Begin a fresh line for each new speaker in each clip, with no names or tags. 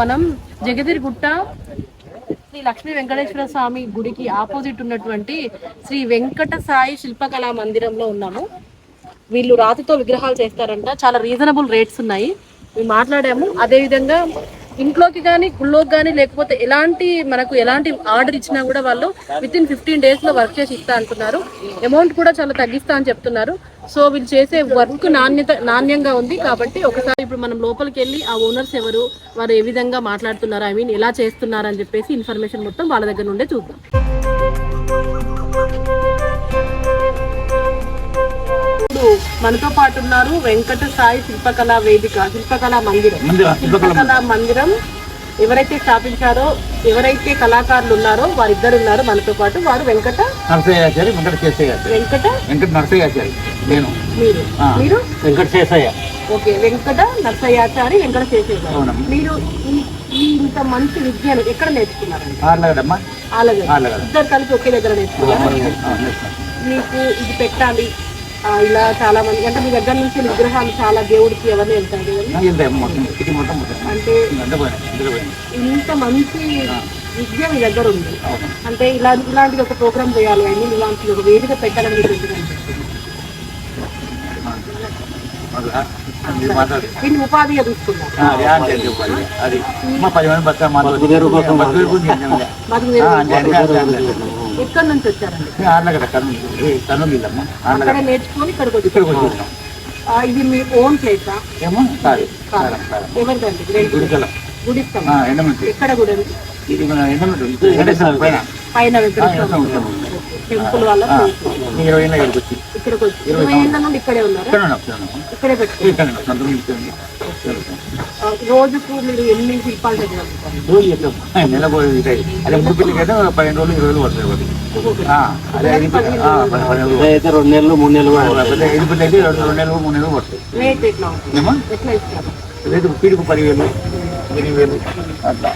మనం జగదిరిగుట్ట శ్రీ లక్ష్మీ వెంకటేశ్వర స్వామి గుడికి ఆపోజిట్ ఉన్నటువంటి శ్రీ వెంకట సాయి శిల్పకళా మందిరంలో ఉన్నాము. వీళ్ళు రాతితో విగ్రహాలు చేస్తారంట. చాలా రీజనబుల్ రేట్స్ ఉన్నాయి. మేము మాట్లాడాము. అదేవిధంగా ఇంట్లోకి కానీ గుళ్ళోకి కానీ లేకపోతే ఎలాంటి మనకు ఎలాంటి ఆర్డర్ ఇచ్చినా కూడా వాళ్ళు విత్ ఇన్ ఫిఫ్టీన్ డేస్లో వర్క్ చేసి ఇస్తా అంటున్నారు. అమౌంట్ కూడా చాలా తగ్గిస్తా అని చెప్తున్నారు. సో వీళ్ళు చేసే వర్క్ నాణ్యత నాణ్యంగా ఉంది కాబట్టి ఒకసారి ఇప్పుడు మనం లోపలికి వెళ్ళి ఆ ఓనర్స్ ఎవరు వారు ఏ విధంగా మాట్లాడుతున్నారు ఐ మీన్ ఎలా చేస్తున్నారు అని చెప్పేసి ఇన్ఫర్మేషన్ మొత్తం వాళ్ళ దగ్గర నుండే చూద్దాం. ఇప్పుడు మనతో పాటు ఉన్నారు వెంకట సాయి శిల్పకళా వేదిక శిల్పకళా మందిరం. శిల్పకళా మందిరం. ఎవరైతే స్థాపించారో ఎవరైతే కళాకారులు ఉన్నారో వారిద్దరు ఉన్నారు. మనతో పాటు వారు వెంకట
నరసయ్యాచారి వెంకట శేషయ్యాచారి
వెంకట
వెంకట నరసయ్యాచారి. నేను.
మీరు. మీరు?
వెంకట శేషయ్య
ఓకే వెంకట నర్సయ్యాచారి వెంకట
అవునమ్మా.
మీరు ఇంత మంచి విద్యను ఎక్కడ నేర్చుకున్నారండి?
ఆర్లగడమ్మా
అలాగే
ఆర్లగడ
ఇద్దరు కలిపి ఒకే దగ్గర నేర్చుకున్నారు? మీకు ఇది పెట్టాలి. ఇలా చాలా మంది అంటే మీ దగ్గర నుంచి విగ్రహాలు చాలా దేవుడికి ఎవరిని వెళ్తాయి
మొత్తం
అంటే ఇంత మంచి విద్య మీ దగ్గర ఉంది. అంటే ఇలా ఇలాంటిది ఒక ప్రోగ్రామ్ చేయాలి అని ఇలాంటి ఒక వేదిక పెట్టాలని మీకు దీన్ని ఉపాధిగా
మంది బతక
ఎక్కడి నుంచి వచ్చారండి?
ఈ ఆర్లగడ కర్నూలు కర్నూలు ఇల్లమ్మా
అక్కడ నేర్చుకొని ఇక్కడికి వచ్చి
ఇక్కడికి వచ్చేసాం
ఆ, ఇది మీ ఓన్ ప్లేసా?
ఏమో కాదు.
ఎవరిదండి?
గుడికల.
గుడిస్తాం
ఎండమంది
ఎక్కడ గుడి
ఇది మన ఎండమంది వెంకటేశ్వర పైన.
పైన వెంకటేశ్వర. టెంపుల్ వల్ల
ఇరవై ఏళ్ళ ఇక్కడికి వచ్చి.
ఇక్కడికి వచ్చి. ఇరవై ఏళ్ళ నుండి ఇక్కడే ఉన్నారా?
ఇక్కడ ఉన్నాం,
రోజుకు మీరు ఎన్ని శిల్పాలు
రోజు నెల. అదే మూడు పదిహేను రోజులు ఇరవై రోజులు పడుతుంది ఒకటి. అదే ఐదు పిల్లలు.
అయితే రెండు నెలలు మూడు నెలలు
ఐదు పిల్లలు అయితే రెండు రెండు నెలలు మూడు నెలలు పడుతుంది.
రేట్ ఎట్లా
పీడుకు పదివేలు ఎనిమిది వేలు అట్లా.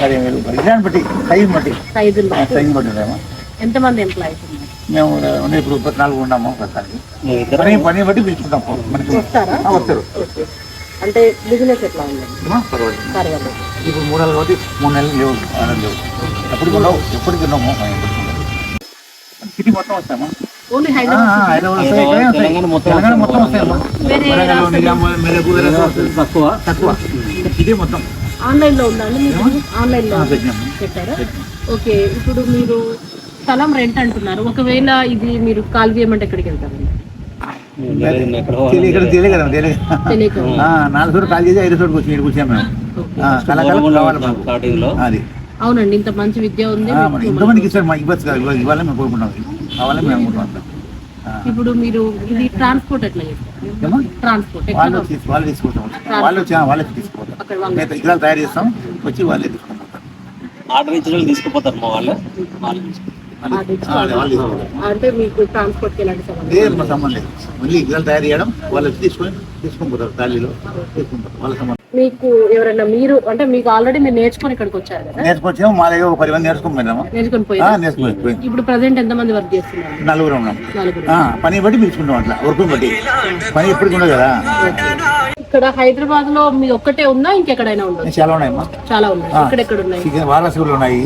పదిహేను వేలు మరి దాన్ని బట్టి సైజు బట్టి. సైజు బట్టి.
ఎంతమంది ఎంప్లాయీస్ ఉన్నారు?
మేము ఇప్పుడు ముప్పై నాలుగు ఉన్నాము ప్రస్తుతానికి పని పని బట్టి పిలుచుకుంటాం. మనకి
వస్తారా. అంటే బిజినెస్ ఎట్లా ఉందండి?
పర్వాలేదు. ఇప్పుడు మూడు నెలలు కాబట్టి మూడు నెలలు లేవు నెలలు లేవు. ఎప్పటికి ఉండవు ఎప్పటికి ఉన్నాము సిటీ మొత్తం వస్తామా.
తెలంగాణ మొత్తం
వస్తాయి.
తక్కువ.
తక్కువ. సిటీ మొత్తం.
ఆన్లైన్లో ఉందండి మీకు ఆన్లైన్లో
ఆ, పెట్టినాము
పెట్టారా? ఓకే ఇప్పుడు మీరు స్థలం రెంట్ అంటున్నారు. ఒకవేళ ఇది మీరు కాల్ చేయమంటే ఎక్కడికి వెళ్తారండి?
తెలియక తెలియదు
తెలియక
నాలుగు కాల్ చేసి ఐదు రోజులు వచ్చి ఇక్కడ కూర్చాం మేము. కావాలి మాకు.
స్టార్టింగ్లో
అది.
అవునండి ఇంత మంచి విద్య ఉంది.
ఇంతమందికి ఇస్తారు మాకు ఇవ్వచ్చు కదా ఇవ్వాలని మేము కోరుకుంటాం. కావాలని మేము
ఇప్పుడు మీరు ఇది ట్రాన్స్పోర్ట్ ఎట్లా? ట్రాన్స్పోర్ట్
వాళ్ళు వాళ్ళు తీసుకుంటాం. వాళ్ళు వచ్చి ఆ, వాళ్ళే మేము విగ్రహాలు తయారు చేస్తాం వచ్చి వాళ్ళే తీసుకుంటాం.
ఆర్డర్ ఇచ్చిన వాళ్ళు తీసుకుపోతారు మా వాళ్ళు. వాళ్ళు తీసుకుంటారు.
అంటే మీకు ట్రాన్స్పోర్ట్కి ఎలాంటి సంబంధం
లేదు సంబంధం లేదు. మళ్ళీ విగ్రహాలు తయారు చేయడం వాళ్ళు వచ్చి తీసుకొని తీసుకొని పోతారు తాళీలో తీసుకుంటారు. వాళ్ళ సంబంధం.
మీకు ఎవరైనా మీరు అంటే మీకు ఆల్రెడీ మీరు నేర్చుకొని ఇక్కడికి వచ్చారు కదా?
నేర్చుకొచ్చాము. మా దగ్గర పది మంది నేర్చుకొని పోయినాము.
నేర్చుకొని పోయి. ఇప్పుడు ప్రజెంట్ ఎంత మంది వర్క్ చేస్తున్నారు?
నలుగురు ఉన్నాం. పని బట్టి పిలుచుకుంటాం అట్లా. వర్క్ బట్టి. పని ఎప్పటికి ఉండదు కదా.
ఇక్కడ హైదరాబాద్లో మీ ఒక్కటే ఉందా? ఇంకెక్కడైనా ఉండదు
చాలా ఉన్నాయమ్మా.
చాలా ఉన్నాయి. ఎక్కడెక్కడ ఉన్నాయి
చికెన్ వారాసిగులు ఉన్నాయి.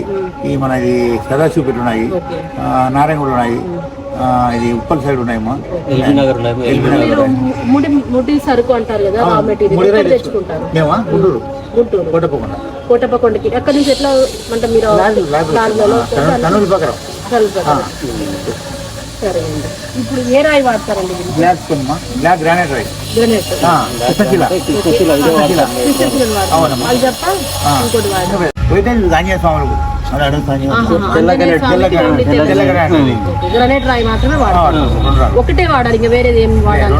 ఈ మన ఇది సదాశివపేట ఉన్నాయి. నారాయణగూడ ఉన్నాయి. ఆ, ఇది ఉప్పల్ సైడ్ ఉన్నాయమ్మా.
ముడి ముడి సరుకు అంటారు కదా రా మెటీరియల్ తెచ్చుకుంటారు?
మేమా? గుంటూరు.
గుంటూరు.
కోటప్పకుండా.
కోటప్పకొండకి. అక్కడ నుంచి ఎట్లా అంటే మీరు
ప్రకారం
కలుపుతారు. సరే అండి. ఇప్పుడు ఏ రాయి వాడతారండి?
బ్లాక్ కొమ్మా. బ్లాక్ గ్రానైట్ రైస్
గ్రానైట్ రాయి మాత్రమే
రాళ్ళు.
ఒకటే వాడాలి ఇంకా వేరేది ఏం వాడాలి.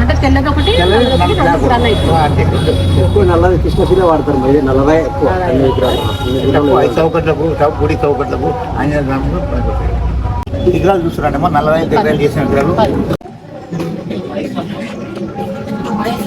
అంటే తెల్లది ఒకటి నల్లది.
ఎక్కువ. నల్లది కృష్ణశిల వాడతారు ఇది నల్లరాయి ఎక్కువ.
చౌకట్లకు గుడి చౌకట్లకు ఆంజనేయ. విగ్రహాలు చూస్తున్నారమ్మా నల్లరాయి దగ్గర చేసిన విగ్రహాలు.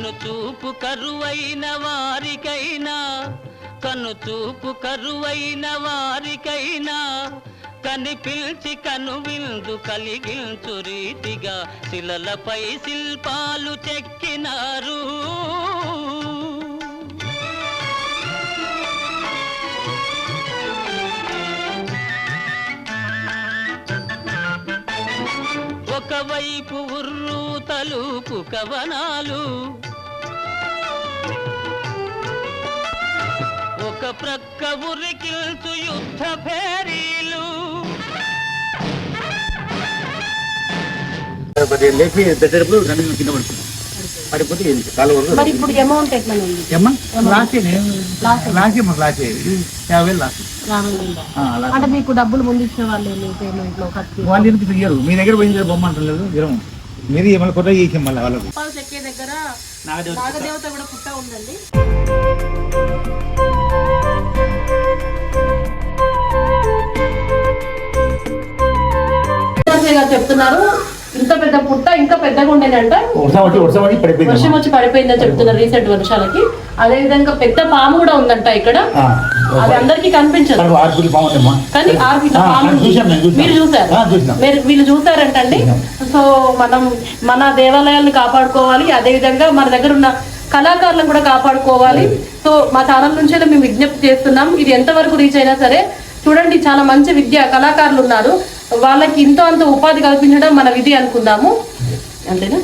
కన్ను చూపు కరువైన వారికైనా కన్ను చూపు కరువైన వారికైనా కనిపిల్చి కను విందు కలిగించు రీతిగా శిలలపై శిల్పాలు చెక్కినారు. ఒకవైపు ఉర్రు తలుపు కవనాలు ప్రక్క ఉరికిల్చు యుద్ధ
లేపి పెట్టేటప్పుడు కింద పడుతుంది పడిపోతే ఏంటి కాలు వరకు
మరి ఇప్పుడు అమౌంట్ ఎట్లా ఉంది?
ఏమ్మా? లాస్ట్ లాస్ట్ మాకు లాస్ట్ యాభై వేలు లాస్ట్
యాభై వేలు.
ఆ, లాస్ట్.
అంటే మీకు డబ్బులు ముందు ఇచ్చిన వాళ్ళు మీ పేమెంట్లో ఖర్చు
వాళ్ళు ఎందుకు ఇయ్యరు? మీ దగ్గర పోయింది బొమ్మ అంటలేదు ఇరం మీరు ఏమైనా కొత్త చేసాం మళ్ళీ వాళ్ళకు.
దగ్గర
నాగదేవత
నాగదేవత కూడా పుట్ట ఉందండి. గారు చెప్తున్నారు? ఇంత పెద్ద పుట్ట ఇంకా పెద్దగా ఉండేనంట
వర్షం వచ్చి వర్షం వచ్చి పడిపోయింది
వర్షం వచ్చి పడిపోయిందని చెప్తున్నారు రీసెంట్ వర్షాలకి. అదే విధంగా పెద్ద పాము కూడా ఉందంట ఇక్కడ. అది అందరికీ కనిపించదు. కానీ ఆరు ఫీట్ల
ఆ,
పాము. మీరు చూసారు. మీరు వీళ్ళు చూసారంటండి సో మనం మన దేవాలయాలను కాపాడుకోవాలి. అదే విధంగా మన దగ్గర ఉన్న కళాకారులను కూడా కాపాడుకోవాలి. సో మా ఛానల్ నుంచి మేము విజ్ఞప్తి చేస్తున్నాం. ఇది ఎంతవరకు రీచ్ అయినా సరే చూడండి చాలా మంచి విద్య కళాకారులు ఉన్నారు. వాళ్ళకి ఇంతో అంత ఉపాధి కల్పించడం మన విధి అనుకుందాము. అంతేనా?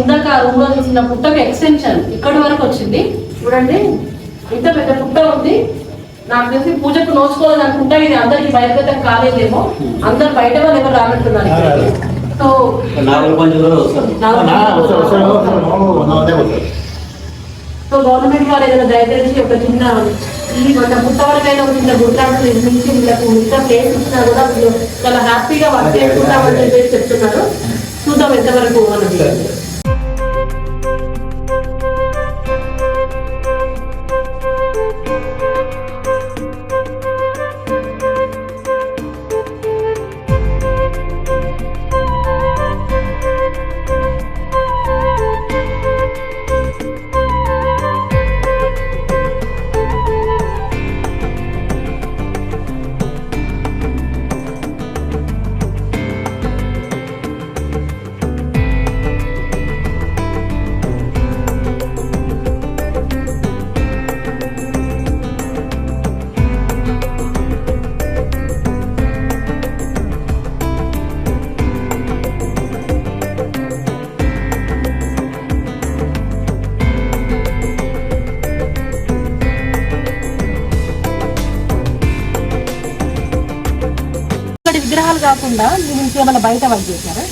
ఇందాక ఆ రూమ్లో చూసిన పుట్టకి ఎక్స్టెన్షన్ ఇక్కడి వరకు వచ్చింది. చూడండి ఇంత పెద్ద పుట్ట ఉంది. నాకు తెలిసి పూజకు నోచుకోవాలి అనుకుంటా ఇది అందరికి బయటగతం కాలేదేమో. అందరు బయట వాళ్ళు ఎవరు రానట్టున్నారు ఇక్కడికి. సో నాలుగు సో గవర్నమెంట్ వారు ఏదైనా దయచేసి ఒక చిన్న ఈ మన పుట్ట వరకైనా ఒక చిన్న గుర్తాడు నిర్మించి వీళ్ళకు మిగతా ప్లేస్ ఇచ్చినా కూడా వీళ్ళు చాలా హ్యాపీగా వర్క్ చేసుకుంటామని చెప్పేసి చెప్తున్నారు. చూద్దాం ఎంతవరకు మనకి విగ్రహాలు కాకుండా మీరు ఇంకేమైనా బయట వర్క్ చేశారా?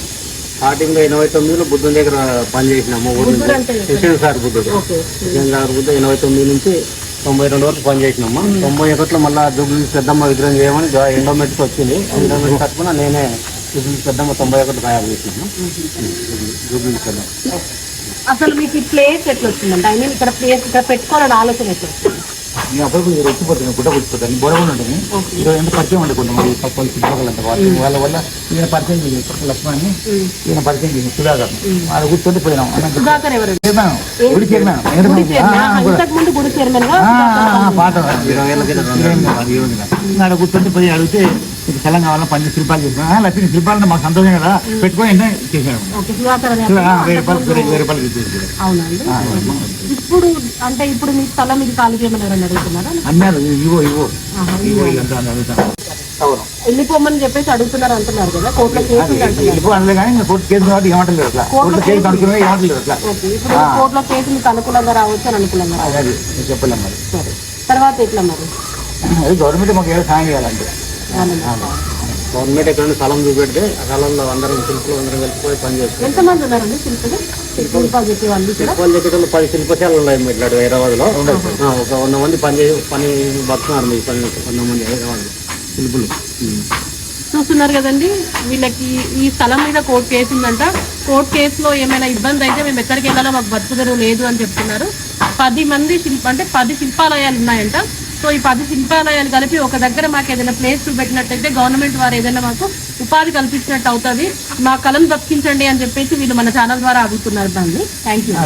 స్టార్టింగ్లో ఎనభై తొమ్మిదిలో బుద్ధుని దగ్గర పని చేసినాము ఊరు సార్ బుద్ధుడు. కృష్ణ సార్ బుద్ధుడు ఎనభై తొమ్మిది నుంచి తొంభై రెండు వరకు పని చేసినాము. తొంభై ఒకటిలో మళ్ళీ జూబ్లీ పెద్దమ్మ విగ్రహం చేయమని ఎండోమెట్కి వచ్చింది. ఎండోమెట్ తరఫున నేనే జూబ్లీ పెద్దమ్మ తొంభై ఒకటి తయారు చేసినాము జూబ్లీ పెద్దమ్మ.
అసలు మీకు ఈ ప్లేస్ ఎట్లా వచ్చిందంటే ఐ మీన్ ఇక్కడ ప్లేస్ ఇక్కడ పెట్టుకోవాలని ఆలోచన ఎట్లా వచ్చింది
నేను అప్పుడు మీరు వచ్చిపోతాను గుడ్డ వచ్చిపోతాను బొడ కూడా ఉంటుంది ఇది ఎంత పరిచయం ఉండే కొంతమంది పక్కన చుట్టుపక్కలంతా వాళ్ళు వాళ్ళ వల్ల ఈయన పరిచయం చేసి పక్కన లక్ష్మణ్ని ఈయన పరిచయం చేసి సుధాకర్ అది కూర్చొని పోయినాం అన్న
సుధాకర్ ఎవరు
చేరినాం గుడి చేరినాం
గుడి చైర్మన్ ఇంతకు ముందు గుడి చైర్మన్గా
పాట ఇరవై ఏళ్ళ క్రితం ఆడ కూర్చొని పోయి అడిగితే ఇది స్థలం కావాలా పని శిల్పాలు చేసిన లక్ష్మి శిల్పాలు అంటే మాకు సంతోషం కదా పెట్టుకొని వెంటనే చేసాము
ఓకే సుధాకర్ అనే
ఆ, వెయ్యి రూపాయలు వెయ్యి వెయ్యి రూపాయలు ఇచ్చేసి
అవునండి ఇప్పుడు అంటే ఇప్పుడు మీ స్థలం ఇది ఖాళీ చేయమని ఎవరైనా అడుగుతున్నారా
అన్నారు ఇవో ఇవో
ఆహా.
ఇవో ఇదంతా అని అడుగుతాను అవును
వెళ్ళిపోమని చెప్పేసి అడుగుతున్నారు అంటున్నారు కదా కోర్టులో కేసు
వెళ్ళిపో అనలే కానీ కోర్టు కేసు కాబట్టి ఏమంటలేదు అట్లా. కోర్టు కేసు అనుకున్నా ఏమంటలేదు అట్లా.
ఇప్పుడు కోర్టులో కేసు మీకు అనుకూలంగా రావచ్చు అని అనుకూలంగా
అది చెప్పలేం మరి.
సరే. తర్వాత ఎట్లా మరి?
అది గవర్నమెంట్ మాకు ఏదో సాయం చేయాలంటే.
గవర్నమెంట్ ఎక్కడైనా స్థలం చూపెడితే ఆ స్థలంలో అందరం శిల్పులు అందరం కలిసిపోయి పని చేస్తాం.
ఎంతమంది ఉన్నారండి శిల్పులు? శిల్పాలు
పది శిల్పశాలలు ఉన్నాయి ఇట్లా హైదరాబాద్లో ఒక వంద మంది పని చేసి పని బతుకున్నారు మీ పని వంద మంది హైదరాబాద్ శిల్పులు
చూస్తున్నారు కదండి వీళ్ళకి ఈ స్థలం మీద కోర్టు కేసు ఉందంట. కోర్టు కేసులో ఏమైనా ఇబ్బంది అయితే మేము ఎక్కడికి వెళ్ళాలో మాకు బతుకుదరు లేదు అని చెప్తున్నారు. పది మంది శిల్ప అంటే పది శిల్పాలయాలు ఉన్నాయంట. సో ఈ పది శిల్పాలయాలు కలిపి ఒక దగ్గర మాకు ఏదైనా ప్లేస్ చూపెట్టినట్టయితే గవర్నమెంట్ వారు ఏదైనా మాకు ఉపాధి కల్పించినట్టు అవుతుంది. మా కళను బతికించండి అని చెప్పేసి వీళ్ళు మన ఛానల్ ద్వారా అడుగుతున్నారు దాన్ని. Thank you